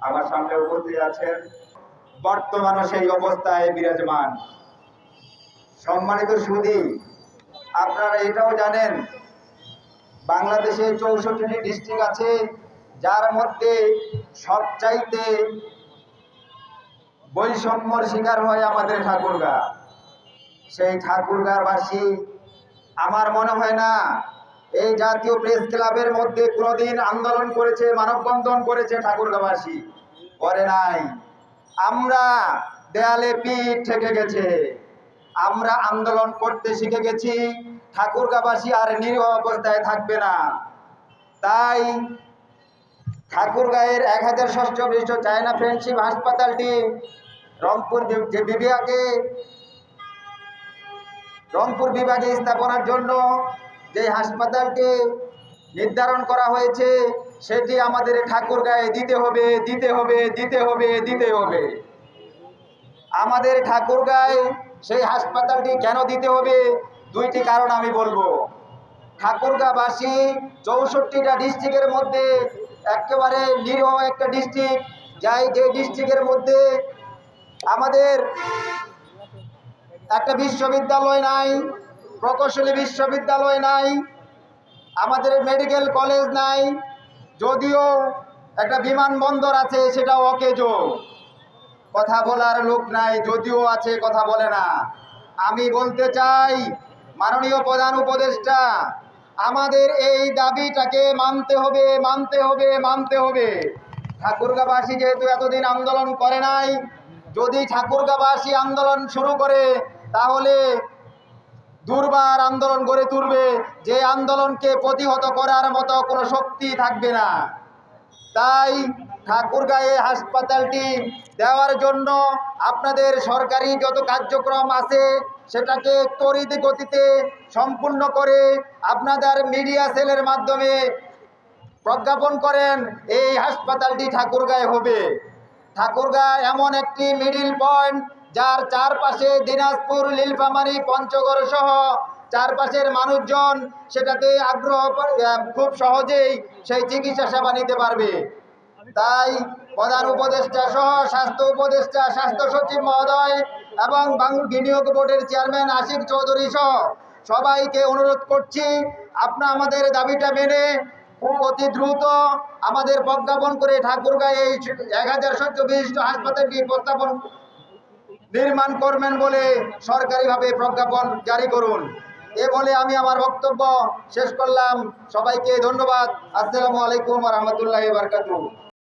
আমার সামনে উপস্থিত আছেন বর্তমানে সেই অবস্থায় বিরাজমান। সম্মানিত সুদী আপনারা এটাও জানেন বাংলাদেশে চৌষট্টিটি ডিস্ট্রিক্ট আছে যার মধ্যে সবচাইতে বৈষম্যর শিকার হয় আমাদের ঠাকুরগা। সেই ঠাকুরগাঁবাসী আমার মনে হয় না এই জাতীয় প্রেস ক্লাবের মধ্যে কোনোদিন আন্দোলন করেছে, মানববন্ধন করেছে ঠাকুরগাঁবাসী করে নাই। আমরা দেয়ালে পিঠ ঠেকে গেছে। আমরা আন্দোলন করতে শিখে গেছি ঠাকুরগাঁবাসী আর নিরীহ অবস্থায় থাকবে না। তাই ঠাকুরগাঁয়ের এক হাজার ষষ্ঠ বৃষ্ঠ চায়না ফ্রেন্ডশিপ হাসপাতালটি রংপুর যে বিভাগে, রংপুর বিভাগে স্থাপনার জন্য যে হাসপাতালটি নির্ধারণ করা হয়েছে, সেটি আমাদের ঠাকুরগাঁয়ে দিতে হবে দিতে হবে দিতে হবে দিতে হবে। আমাদের ঠাকুরগাঁয়ে সেই হাসপাতালটি কেন দিতে হবে, দুইটি কারণ আমি বলব। ঠাকুরগাঁবাসী চৌষট্টিটা ডিস্ট্রিক্টের মধ্যে একেবারে নিরীহ একটা ডিস্ট্রিক্ট, যাই যে ডিস্ট্রিক্টের মধ্যে আমাদের একটা বিশ্ববিদ্যালয় নাই প্রকৌশলী বিশ্ববিদ্যালয় নাই, আমাদের মেডিকেল কলেজ নাই, যদিও একটা বিমানবন্দর আছে, সেটাও অকেজো। কথা বলার লোক নাই, যদিও আছে, কথা বলে না। আমি বলতে চাই, মাননীয় প্রধান উপদেষ্টা, আমাদের এই দাবিটাকে মানতে হবে মানতে হবে মানতে হবে। ঠাকুরগাঁবাসী যেহেতু এতদিন আন্দোলন করে নাই, যদি ঠাকুরগাঁবাসী আন্দোলন শুরু করে, তাহলে দুর্বার আন্দোলন গড়ে তুলবে। যে আন্দোলনকে প্রতিহত করার মতো কোনো শক্তি থাকবে না। তাই ঠাকুরগাঁয়ে হাসপাতালটি দেওয়ার জন্য আপনাদের সরকারি যত কার্যক্রম আছে, সেটাকে তড়িৎ গতিতে সম্পূর্ণ করে আপনাদের মিডিয়া সেলের মাধ্যমে প্রজ্ঞাপন করেন, এই হাসপাতালটি ঠাকুরগাঁয়ে হবে। ঠাকুরগাঁ এমন একটি মিডিল পয়েন্ট যার চারপাশে দিনাজপুর, নীলফামারী, পঞ্চগড় সহ চারপাশের মানুষজন সেটাতে আগ্রহ খুব সহজেই সেই চিকিৎসা সেবা নিতে পারবে। তাই প্রধান উপদেষ্টা সহ স্বাস্থ্য উপদেষ্টা, স্বাস্থ্য সচিব মহোদয় এবং বিনিয়োগ বোর্ডের চেয়ারম্যান আশিক চৌধুরী সহ সবাইকে অনুরোধ করছি, আপনারা আমাদের দাবিটা মেনে অতি দ্রুত আমাদের প্রজ্ঞাপন করে ঠাকুরগাঁয়ে এই এক হাজার সত্য বিশিষ্ট হাসপাতালটি প্রস্তাবন নির্মাণ করবেন বলে সরকারিভাবে প্রজ্ঞাপন জারি করুন। এ বলে আমি আমার বক্তব্য শেষ করলাম। সবাইকে ধন্যবাদ। আসসালামু আলাইকুম রহমতুল্লাহ বারকাতুহ।